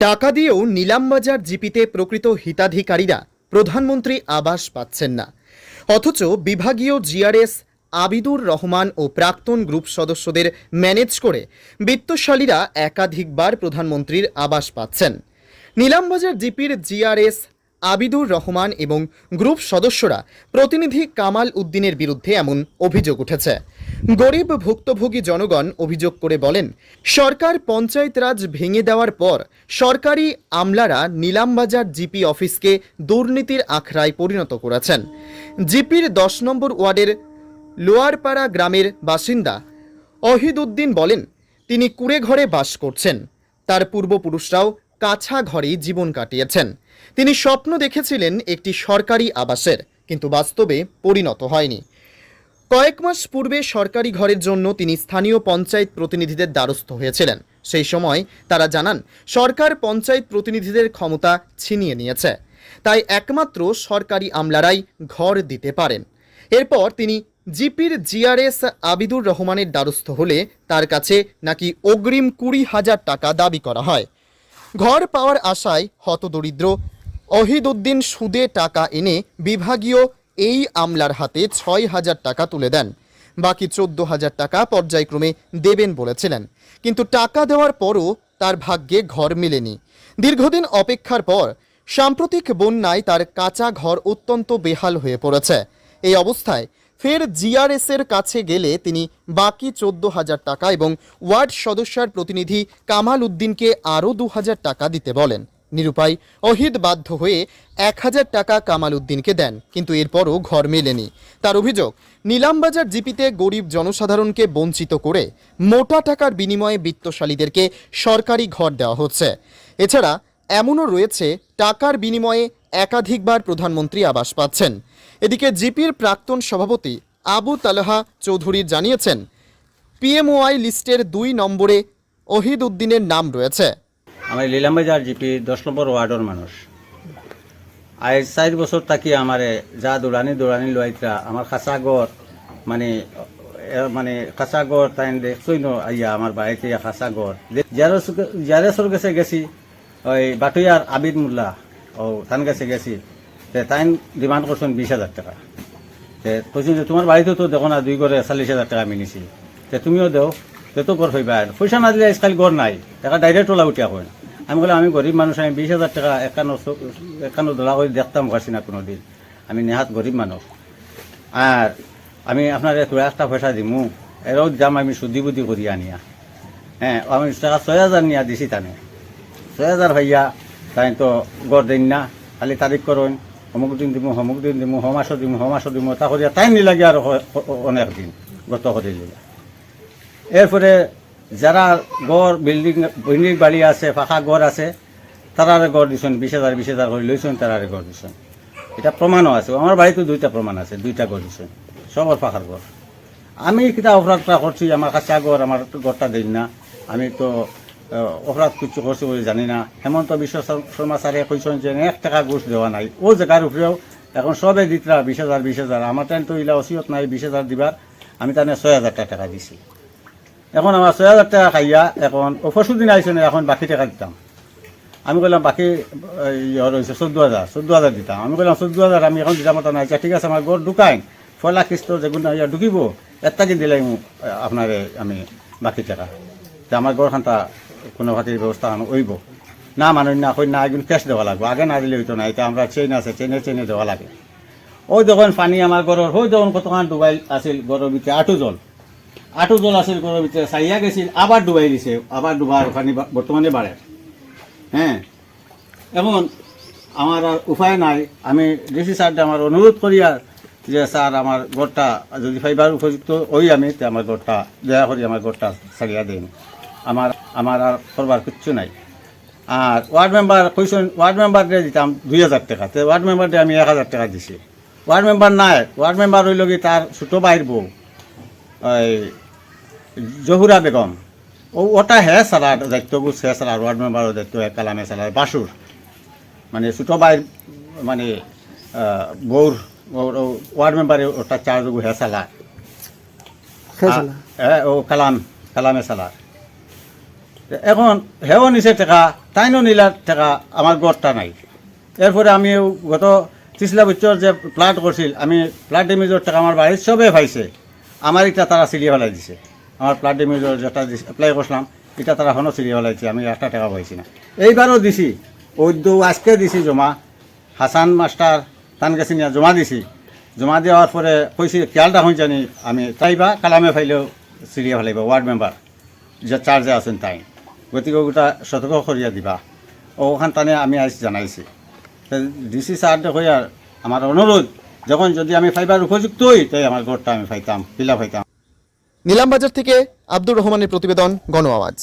টাকা দিয়েও নিলামবাজার জিপিতে প্রকৃত হিতাধিকারীরা প্রধানমন্ত্রী আবাস পাচ্ছেন না। অথচ বিভাগীয় জিআরএস, আবিদুর রহমান ও প্রাক্তন গ্রুপ সদস্যদের ম্যানেজ করে বিত্তশালীরা একাধিকবার প্রধানমন্ত্রীর আবাস পাচ্ছেন। নিলামবাজার জিপির জিআরএস আবিদুর রহমান এবং গ্রুপ সদস্যরা প্রতিনিধি কামাল উদ্দিনের বিরুদ্ধে এমন অভিযোগ উঠেছে। গরিব ভুক্তভোগী জনগণ অভিযোগ করে বলেন, সরকার পঞ্চায়েত রাজ ভেঙে দেওয়ার পর সরকারি আমলারা নিলামবাজার জিপি অফিসকে দুর্নীতির আখড়ায় পরিণত করেছেন। জিপির দশ নম্বর ওয়ার্ডের লোয়ারপাড়া গ্রামের বাসিন্দা অহিদ উদ্দিন বলেন, তিনি কুড়ে ঘরে বাস করছেন। তার পূর্বপুরুষরাও কাছা ঘরেই জীবন কাটিয়েছেন। তিনি স্বপ্ন দেখেছিলেন একটি সরকারি আবাসের, কিন্তু বাস্তবে পরিণত হয়নি। কয়েক মাস পূর্বে সরকারি ঘরের জন্য তিনি স্থানীয় পঞ্চায়েত প্রতিনিধিদের দ্বারস্থ হয়েছিলেন। সেই সময় তারা জানান, সরকার পঞ্চায়েত প্রতিনিধিদের ক্ষমতা ছিনিয়ে নিয়েছে। তাই একমাত্র সরকারি আমলারাই ঘর দিতে পারেন। এরপর তিনি জিপির জিআরএস আবিদুর রহমানের দ্বারস্থ হলে তার কাছে নাকি অগ্রিম কুড়ি হাজার টাকা দাবি করা হয়। ঘর পাওয়ার আশায় হতদরিদ্র। অহিদ উদ্দিন সুদে টাকা এনে বিভাগীয় এই আমলার হাতে ছয় হাজার টাকা তুলে দেন। বাকি চোদ্দ হাজার টাকা পর্যায়ক্রমে দেবেন বলেছিলেন। কিন্তু টাকা দেওয়ার পরও তার ভাগ্যে ঘর মেলেনি। দীর্ঘদিন অপেক্ষার পর সাম্প্রতিক বন্যায় তার কাঁচা ঘর অত্যন্ত বেহাল হয়ে পড়েছে। এই অবস্থায় ফের জিআরএস এর কাছে গেলে তিনি বাকি চোদ্দ হাজার টাকা এবং ওয়ার্ড সদস্যার প্রতিনিধি কামাল উদ্দিনকে আরও দু হাজার টাকা দিতে বলেন। নিরুপায় অহিদ বাধ্য হয়ে এক হাজার টাকা কামাল উদ্দিনকে দেন, কিন্তু এরপরও ঘর মেলেনি। তার অভিযোগ, নিলামবাজার জিপিতে গরিব জনসাধারণকে বঞ্চিত করে মোটা টাকার বিনিময়ে বিত্তশালীদেরকে সরকারি ঘর দেওয়া হচ্ছে। এছাড়া এমনও রয়েছে, টাকার বিনিময়ে একাধিকবার প্রধানমন্ত্রী আবাস পাচ্ছেন। এদিকে জিপির প্রাক্তন সভাপতি আবু তালহা চৌধুরী জানিয়েছেন পিএমওআই লিস্টের দুই নম্বরে অহিদ উদ্দিনের নাম রয়েছে। আমি লীলামবাজার জিপি, দশ নম্বর ওয়ার্ডর মানুষ। আজ চার বছর থাকি আমারে যা দৌড়ানি দৌড়ানি লোয়াইতরা আমার খাসা গড় মানে মানে খাসা গড় তাই দেখছই ন আইয়া আমার বাড়িতে খাসা গড় যারে সর গেছে গেছি, ওই বাটুয়ার আবিদ মোল্লা, ও তান গেছে গেছি। তাই ডিমান্ড করছেন বিশ হাজার টাকা। তে কৈছো যে তোমার বাড়িতে তো দেখো না দুই করে চল্লিশ হাজার টাকা আমি নিছি। তে তুমিও দেও, তে তো গড় হইবা। পয়সা না দিলে আজকাল গড় নাই টাকা ডাইরেক্ট ওলা উঠিয়া হয় আমি বললাম আমি গরিব মানুষ আমি বিশ হাজার টাকা একান্ন একান্ন দোলা করে দেখতাম পারছি না কোনো দিন আমি নেহাত গরিব মানুষ আর আমি আপনার তোরা একটা পয়সা দিমু। এরও দাম আমি শুদ্ধি বুদ্ধি করি আনিয়া। হ্যাঁ আমি টাকা ছয় হাজার নিয়া দিছি তানে। ছয় হাজার ভাইয়া তাই তো গড় দিন না, খালি তারিখ করুন অমুক দিন দিমু, অমুক দিন দিমু হমাসও দিমু হমাসও দিমু তা করিয়া টাইম নিলাগে হ- অনেক দিন, গত দিলে এরপরে যারা গড় বিল্ডিং বিল্ডিং বাড়ি আছে, পাকা গড় আছে তারারে গড় দিছেন, বিশ হাজার বিশ হাজার করে লইছেন তারারে গড় দিছেন। এটা প্রমাণও আছে আমার বাড়িতে দুইটা প্রমাণ আছে, দুইটা গড় দিছেন সবার পাখার গড়। আমি কিতা অপরাধটা করছি আমার কাছে গড় আমার গড়টা দিন না। আমি তো অপরাধ কিছু করছি বলে জানি না। হেমন্ত বিশ্ব শর- শর্মা স্যারে কইছেন যে এক টাকা ঘুষ দেওয়া নাই। ও জায়গার উপরেও এখন সবে দিতরা বিশ হাজার বিশ হাজার আমার টাইম তো ইলা অসিয়ত নাই, বিশ হাজার দিবার আমি তানে ছয় হাজার টাকা দিছি। এখন আমার ছয় হাজার টাকা খাইয়া এখন ও পরশু দিন আইসে না, এখন বাকি টাকা দিতাম। আমি বললাম বাকি রয়েছে চোদ্দ হাজার চোদ্দ হাজার দিতাম। আমি বললাম চোদ্দ হাজার আমি এখন দিতাম মতো নাই। ঠিক আছে আমার গড় ঢুকাই। ফলা কিস্ত যেগুলো ঢুকিব। এটাকে দিলে আপনারে আমি বাকি টাকা। তে আমার গড়খানটা কোনো ভাতির ব্যবস্থা ওইব না মানুষ না কই না একদিন ক্যাশ দেওয়া লাগবে। আগে না দিলে হইতো না, এটা আমরা চেইন আছে চেনে চেনে দেওয়া লাগে। ওই যখন পানি আমার গড়ের ওই যখন কতক্ষণ ডুবাই আছিল গড়ের ভিতরে, আটু জল। আটু জল আছিল গড়ের ভিতরে চাইয়া গেছিল, আবার ডুবাই দিছে, আবার ডুবার পানি বর্তমানে বাড়ে। হ্যাঁ? এমন আমার আর উপায় নাই। আমি ডিসি স্যারটা আমার অনুরোধ করি আর যে, স্যার, আমার গড়টা যদি ফাইবার উপযুক্ত ওই আমি আমার গড়টা দয়া করি আমার গড়টা ছাড়িয়া দিন। আমার আমার আর করবার কিচ্ছু নাই। আর ওয়ার্ড মেম্বার কইসন ওয়ার্ড মেম্বারকে দিতাম দুই হাজার টাকা। তো ওয়ার্ড মেম্বারকে আমি এক হাজার টাকা দিছি। ওয়ার্ড মেম্বার নাই ওয়ার্ড মেম্বার হইল কি তার ছোটো বাইর বউ ওই জহুরা বেগম। ও ওটা হে সারা দায়িত্ব বুঝ হে সারা ওয়ার্ড মেম্বারের দায়িত্ব হে কালামে সারা বাসুর। মানে ছোটো বাইর মানে বউর ওয়ার্ড মেম্বারে ওটা চার্জ হে সালা। হ্যাঁ ও কালাম কালামে সালা। এখন হেও নিচে টাকা তাইনও নিলার টাকা আমার গড়টা নাই। এরপরে আমি গত তিসলা বছর যে প্লাট করছিল, আমি প্লাট ডেমেজর টাকা আমার বাড়ির সবে পাইছে। আমার এটা তারা সিরিয়ে ফেলাই দিছে। আমার প্লাট ডেমেজর যেটা এপ্লাই করছিলাম এটা তারা এখনও সিরিয়ে ফেলাইছে আমি একটা টাকা পাইছি না। এইবারও দিছি ওদ্য আজকে দিছি জমা। হাসান মাস্টার তান গেছি জমা দিছি। জমা দেওয়ার পরে কইছি খেয়ালটা হয়ে জানি আমি, তাইবা কালামে ফাইলেও সিরিয়া ফেলাইব ওয়ার্ড মেম্বার যে চার্জে আছেন তাই। গতিকে ওটা সতর্ক করিয়া দিবা। ওখান টানে আমি আজ জানাইছি। ডিসি স্যার দেখো আর আমার অনুরোধ যখন যদি আমি ফাইবার উপযুক্ত হই তাই আমার ঘরটা আমি ফাইতাম পিলা ফাইতাম নিলামবাজার থেকে আব্দুর রহমানের প্রতিবেদন গণ আওয়াজ